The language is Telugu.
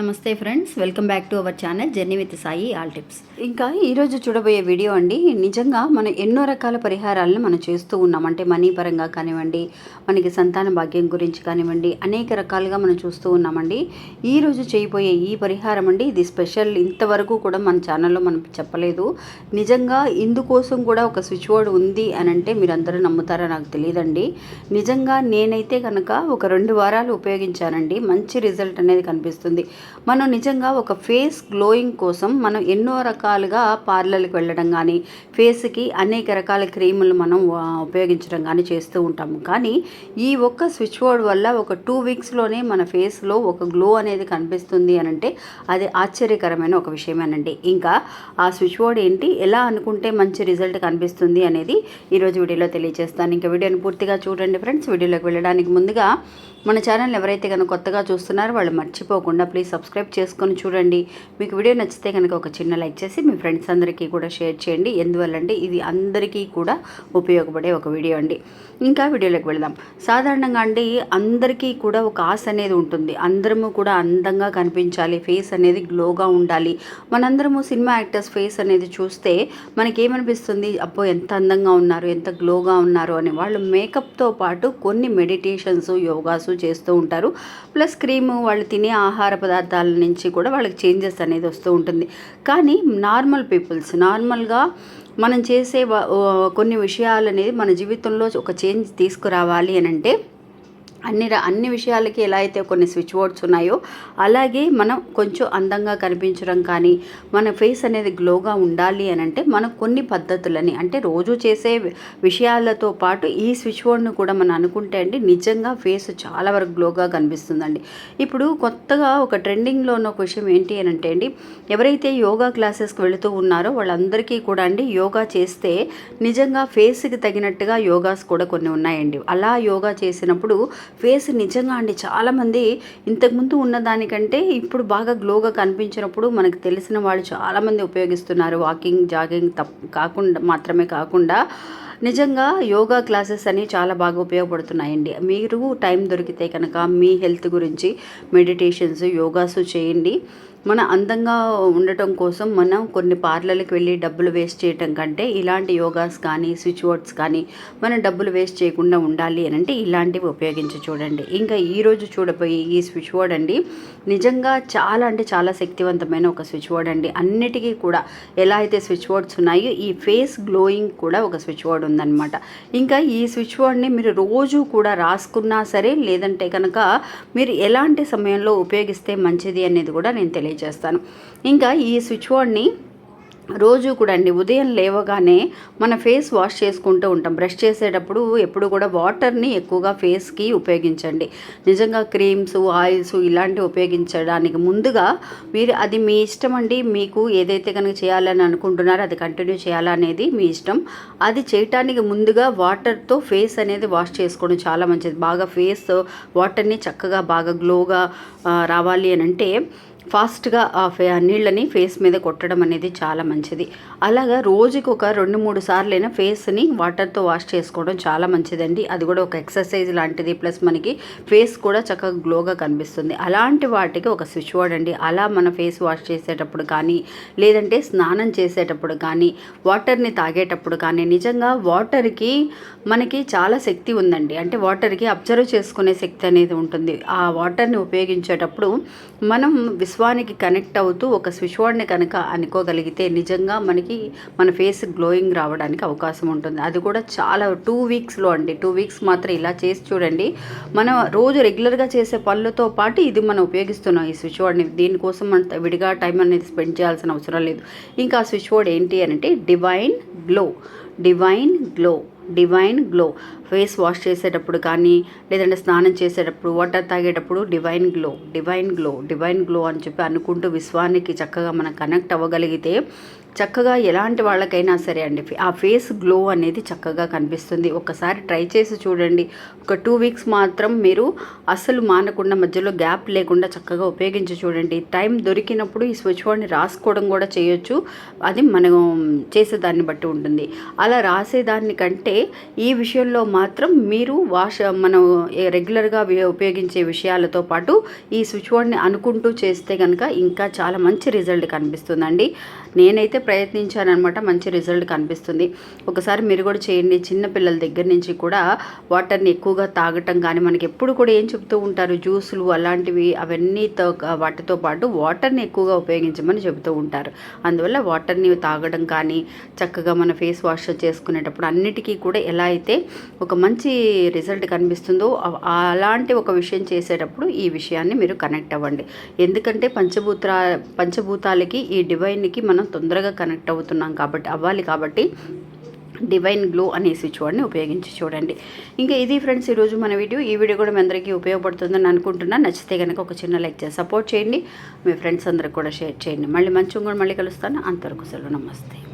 నమస్తే friends welcome back to our channel journey with Sai all tips. ఇంకా ఈరోజు చూడబోయే వీడియో అండి నిజంగా మనం ఎన్నో రకాల పరిహారాలను మనం చేస్తూ ఉన్నాం. అంటే మనీ పరంగా కానివ్వండి మనకి సంతాన భాగ్యం గురించి కానివ్వండి అనేక రకాలుగా మనం చూస్తూ ఉన్నామండి. ఈరోజు చేయబోయే ఈ పరిహారం అండి ఇది స్పెషల్. ఇంతవరకు కూడా మన ఛానల్లో మనం చెప్పలేదు. నిజంగా ఇందుకోసం కూడా ఒక స్విచ్ బోర్డ్ ఉంది అని అంటే మీరందరూ నమ్ముతారా నాకు తెలియదండి. నిజంగా నేనైతే కనుక ఒక రెండు వారాలు ఉపయోగించానండి మంచి రిజల్ట్ అనేది కనిపిస్తుంది. మనం నిజంగా ఒక ఫేస్ గ్లోయింగ్ కోసం మనం ఎన్నో రకాలుగా పార్లర్కి వెళ్ళడం కానీ ఫేస్కి అనేక రకాల క్రీములు మనం ఉపయోగించడం కానీ చేస్తూ ఉంటాము. కానీ ఈ ఒక్క స్విచ్ బోర్డ్ వల్ల ఒక టూ వీక్స్లోనే మన ఫేస్లో ఒక గ్లో అనేది కనిపిస్తుంది అని అంటే అది ఆశ్చర్యకరమైన ఒక విషయమేనండి. ఇంకా ఆ స్విచ్ బోర్డ్ ఏంటి ఎలా అనుకుంటే మంచి రిజల్ట్ కనిపిస్తుంది అనేది ఈరోజు వీడియోలో తెలియజేస్తాను ఇంకా వీడియోని పూర్తిగా చూడండి ఫ్రెండ్స్. వీడియోలోకి వెళ్ళడానికి ముందుగా మన ఛానల్ ఎవరైతే కనుక కొత్తగా చూస్తున్నారో వాళ్ళు మర్చిపోకుండా ప్లీజ్ సబ్స్క్రైబ్ చేసుకొని చూడండి. మీకు వీడియో నచ్చితే కనుక ఒక చిన్న లైక్ చేసి మీ ఫ్రెండ్స్ అందరికీ కూడా షేర్ చేయండి. ఎందువల్లంటే ఇది అందరికీ కూడా ఉపయోగపడే ఒక వీడియో అండి. ఇంకా వీడియోలోకి వెళదాం. సాధారణంగా అండి అందరికీ కూడా ఒక ఆశ అనేది ఉంటుంది. అందరము కూడా అందంగా కనిపించాలి. ఫేస్ అనేది గ్లోగా ఉండాలి. మనందరము సినిమా యాక్టర్స్ ఫేస్ అనేది చూస్తే మనకేమనిపిస్తుంది? అబ్బో ఎంత అందంగా ఉన్నారు ఎంత గ్లోగా ఉన్నారు అని వాళ్ళు మేకప్తో పాటు కొన్ని మెడిటేషన్స్ యోగాసు చేస్తూ ఉంటారు. ప్లస్ క్రీము వాళ్ళు తినే ఆహార పదార్థాలు నుంచి కూడా వాళ్ళకి చేంజెస్ అనేది వస్తూ ఉంటుంది. కానీ నార్మల్ పీపుల్స్ నార్మల్గా మనం చేసే కొన్ని విషయాలు అనేది మన జీవితంలో ఒక చేంజ్ తీసుకురావాలి అని అంటే అన్ని అన్ని విషయాలకి ఎలా అయితే కొన్ని స్విచ్ బోర్డ్స్ ఉన్నాయో అలాగే మనం కొంచెం అందంగా కనిపించడం కానీ మన ఫేస్ అనేది గ్లోగా ఉండాలి అని అంటే మనం కొన్ని పద్ధతులని అంటే రోజు చేసే విషయాలతో పాటు ఈ స్విచ్ బోర్డ్ను కూడా మనం అనుకుంటే అండి నిజంగా ఫేస్ చాలా వరకు గ్లోగా కనిపిస్తుందండి. ఇప్పుడు కొత్తగా ఒక ట్రెండింగ్లో ఉన్న ఒక విషయం ఏంటి అని అంటే అండి ఎవరైతే యోగా క్లాసెస్కి వెళుతూ ఉన్నారో వాళ్ళందరికీ కూడా అండి యోగా చేస్తే నిజంగా ఫేస్కి తగినట్టుగా యోగాస్ కూడా కొన్ని ఉన్నాయండి. అలా యోగా చేసినప్పుడు ఫేస్ నిజంగా అండి. చాలామంది ఇంతకుముందు ఉన్న దానికంటే ఇప్పుడు బాగా గ్లోగా కనిపించినప్పుడు మనకు తెలిసిన వాళ్ళు చాలామంది ఉపయోగిస్తున్నారు. వాకింగ్ జాగింగ్ తప్ కాకుండా మాత్రమే కాకుండా నిజంగా యోగా క్లాసెస్ అని చాలా బాగా ఉపయోగపడుతున్నాయండి మీరు టైం దొరికితే కనుక మీ హెల్త్ గురించి మెడిటేషన్స్ యోగాస్ చేయండి. మన అందంగా ఉండటం కోసం మనం కొన్ని పార్లర్లకు వెళ్ళి డబ్బులు వేస్ట్ చేయటం కంటే ఇలాంటి యోగాస్ కానీ స్విచ్ బోర్డ్స్ కానీ మనం డబ్బులు వేస్ట్ చేయకుండా ఉండాలి అని అంటే ఇలాంటివి ఉపయోగించి చూడండి. ఇంకా ఈరోజు చూడబోయే ఈ స్విచ్ బోర్డ్ అండి నిజంగా చాలా అంటే చాలా శక్తివంతమైన ఒక స్విచ్ బోర్డ్ అండి. అన్నిటికీ కూడా ఎలా అయితే స్విచ్ బోర్డ్స్ ఉన్నాయో ఈ ఫేస్ గ్లోయింగ్ కూడా ఒక స్విచ్ బోర్డ్ ఉందన్నమాట. ఇంకా ఈ స్విచ్ బోర్డ్ని మీరు రోజు కూడా రాసుకున్నా సరే లేదంటే కనుక మీరు ఎలాంటి సమయంలో ఉపయోగిస్తే మంచిది అనేది కూడా నేను తెలియజేస్తాను. ఇంకా ఈ స్విచ్ బోర్డ్ని రోజు కూడా అండి ఉదయం లేవగానే మన ఫేస్ వాష్ చేసుకుంటూ ఉంటాం. బ్రష్ చేసేటప్పుడు ఎప్పుడు కూడా వాటర్ని ఎక్కువగా ఫేస్కి ఉపయోగించండి. నిజంగా క్రీమ్స్ ఆయిల్స్ ఇలాంటివి ఉపయోగించడానికి ముందుగా మీరు అది మీ ఇష్టం అండి మీకు ఏదైతే కనుక చేయాలని అనుకుంటున్నారో అది కంటిన్యూ చేయాలనేది మీ ఇష్టం. అది చేయటానికి ముందుగా వాటర్తో ఫేస్ అనేది వాష్ చేసుకోవడం చాలా మంచిది. బాగా ఫేస్ వాటర్ని చక్కగా బాగా గ్లోగా రావాలి అని అంటే ఫాస్ట్గా ఆ ఫే ఆ నీళ్ళని ఫేస్ మీద కొట్టడం అనేది చాలా మంచిది. అలాగా రోజుకి ఒక రెండు మూడు సార్లైనా ఫేస్ని వాటర్తో వాష్ చేసుకోవడం చాలా మంచిదండి. అది కూడా ఒక ఎక్సర్సైజ్ లాంటిది. ప్లస్ మనకి ఫేస్ కూడా చక్కగా గ్లోగా కనిపిస్తుంది. అలాంటి వాటికి ఒక స్విచ్ బోర్డ్ అండి. అలా మన ఫేస్ వాష్ చేసేటప్పుడు కానీ లేదంటే స్నానం చేసేటప్పుడు కానీ వాటర్ని తాగేటప్పుడు కానీ నిజంగా వాటర్కి మనకి చాలా శక్తి ఉందండి. అంటే వాటర్కి అబ్జర్వ్ చేసుకునే శక్తి అనేది ఉంటుంది. ఆ వాటర్ని ఉపయోగించేటప్పుడు మనం విశ్వానికి కనెక్ట్ అవుతూ ఒక స్విచ్ బోర్డ్ని కనుక అనుకోగలిగితే నిజంగా మనకి మన ఫేస్ గ్లోయింగ్ రావడానికి అవకాశం ఉంటుంది. అది కూడా చాలా టూ వీక్స్లో అండి. టూ వీక్స్ మాత్రం ఇలా చేసి చూడండి. మనం రోజు రెగ్యులర్గా చేసే పనులతో పాటు ఇది మనం ఉపయోగిస్తున్నాం ఈ స్విచ్ బోర్డ్ని దీనికోసం మనం విడిగా టైం అనేది స్పెండ్ చేయాల్సిన అవసరం లేదు. ఇంకా ఆ స్విచ్ బోర్డ్ ఏంటి అని అంటే divine glow. Divine glow. Divine glow face wash చేసేటప్పుడు కానీ లేదంటే స్నానం చేసేటప్పుడు వాటర్ తాగేటప్పుడు divine glow divine glow divine glow అని చెప్పి అనుకుంటూ విశ్వానికి చక్కగా మనం కనెక్ట్ అవ్వగలిగితే చక్కగా ఎలాంటి వాళ్ళకైనా సరే అండి ఆ ఫేస్ గ్లో అనేది చక్కగా కనిపిస్తుంది. ఒకసారి ట్రై చేసి చూడండి. ఒక టూ వీక్స్ మాత్రం మీరు అస్సలు మానకుండా మధ్యలో గ్యాప్ లేకుండా చక్కగా ఉపయోగించి చూడండి. టైం దొరికినప్పుడు ఈ స్విచ్ బోర్డ్ని రాసుకోవడం కూడా చేయొచ్చు. అది మనం చేసేదాన్ని బట్టి ఉంటుంది. అలా రాసేదానికంటే ఈ విషయంలో మాత్రం మీరు వాష్ మనం రెగ్యులర్గా ఉపయోగించే విషయాలతో పాటు ఈ స్విచ్ బోర్డ్ని అనుకుంటూ చేస్తే కనుక ఇంకా చాలా మంచి రిజల్ట్ కనిపిస్తుందండి. నేనైతే ప్రయత్నించాను అనమాట మంచి రిజల్ట్ కనిపిస్తుంది. ఒకసారి మీరు కూడా చేయండి. చిన్న పిల్లల దగ్గర నుంచి కూడా వాటర్ని ఎక్కువగా తాగటం కానీ మనకి ఎప్పుడు కూడా ఏం చెప్తూ ఉంటారు? జ్యూసులు అలాంటివి అవన్నీ వాటితో పాటు వాటర్ని ఎక్కువగా ఉపయోగించమని చెబుతూ ఉంటారు. అందువల్ల వాటర్ని తాగడం కానీ చక్కగా మన ఫేస్ వాష్ చేసుకునేటప్పుడు అన్నిటికీ కూడా ఎలా అయితే ఒక మంచి రిజల్ట్ కనిపిస్తుందో అలాంటి ఒక విషయం చేసేటప్పుడు ఈ విషయాన్ని మీరు కనెక్ట్ అవ్వండి. ఎందుకంటే పంచభూత పంచభూతాలకి ఈ డివైన్కి మనం తొందరగా కనెక్ట్ అవుతున్నాం కాబట్టి అవ్వాలి కాబట్టి డివైన్ గ్లో అనే స్విచ్ వాడిని ఉపయోగించి చూడండి. ఇంకా ఇది ఫ్రెండ్స్ ఈరోజు మన వీడియో ఈ వీడియో కూడా మీ అందరికీ ఉపయోగపడుతుందని అనుకుంటున్నాను నచ్చితే కనుక ఒక చిన్న లైక్ చేసి సపోర్ట్ చేయండి. మీ ఫ్రెండ్స్ అందరికి కూడా షేర్ చేయండి. మళ్ళీ మంచిగా కూడా మళ్ళీ కలుస్తాను. అంతవరకు సెలవు. నమస్తే.